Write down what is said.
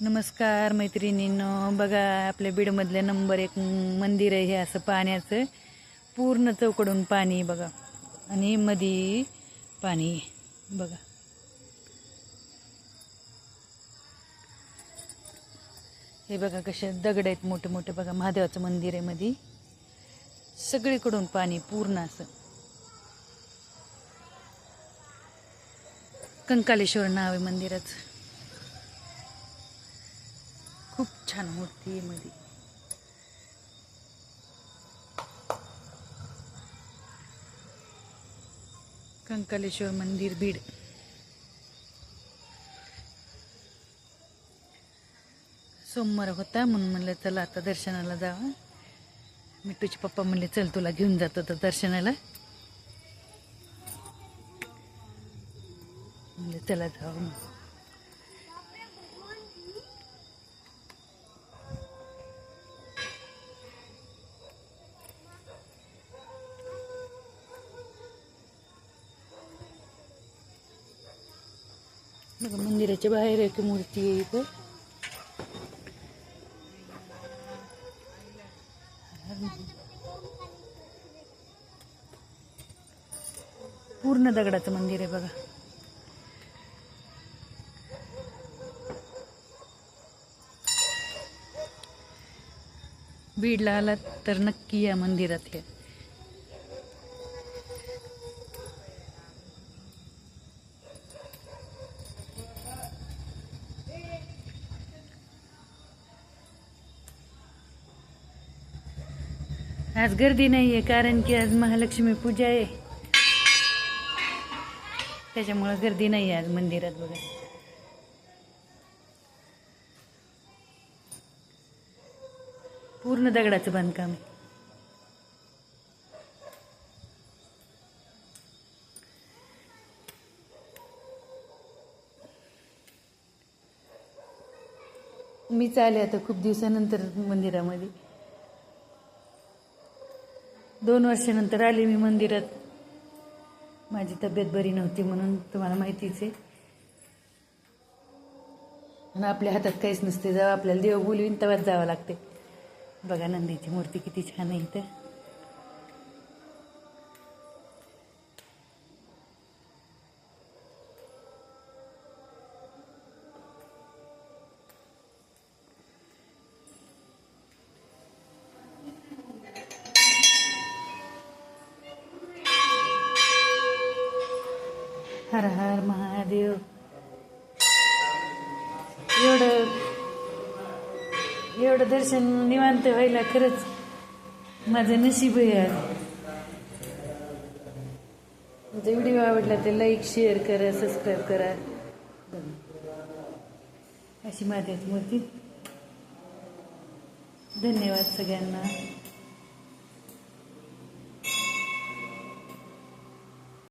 नमस्कार मैत्रिणींनो. बघा आपल्या बीडमधलं नंबर एक मंदिर आहे हे असं पाण्याचं. पूर्ण चौकडून पाणी बघा. आणि मधी पाणी बघा. हे बघा कसे दगड आहेत मोठे मोठे. बघा महादेवाचं मंदिर आहे मधी. सगळीकडून पाणी पूर्ण असं. कंकालेश्वर नाव आहे मंदिराचं. खूप छान मूर्ती आहे मध्ये. कंकालेश्वर मंदिर बीड. सोमवार होता म्हणून म्हणलं चला आता दर्शनाला जावं. मिठूचे पप्पा म्हणले चल तुला घेऊन जातो तर दर्शनाला. म्हणले चला जावं. बघा मंदिराच्या बाहेर एक मूर्ती आहे इथं. पूर्ण दगडाचं मंदिर आहे बघा. बीडला आलात तर नक्की या मंदिरात या. आज गर्दी नाही आहे कारण की आज महालक्ष्मी पूजा आहे. त्याच्यामुळं गर्दी नाही आहे आज मंदिरात बघा. पूर्ण दगडाचं बांधकाम आहे. मी आले आता खूप दिवसानंतर मंदिरामध्ये. दोन वर्षानंतर आले मी मंदिरात. माझी तब्येत बरी नव्हती म्हणून तुम्हाला माहितीच आहे. आणि आपल्या हातात काहीच नसते जेव्हा आपल्याला देव बोलवीन तेव्हाच जावं लागते. बघा नंदीची मूर्ती किती छान आहे इथं. हर हर महादेव। एवढं एवढं दर्शन निवांत व्हायला खरंच माझं नशीब आहे आज. व्हिडिओ आवडला तर लाईक शेअर करा सबस्क्राईब करा. अशी माझी मूर्ती. धन्यवाद सगळ्यांना.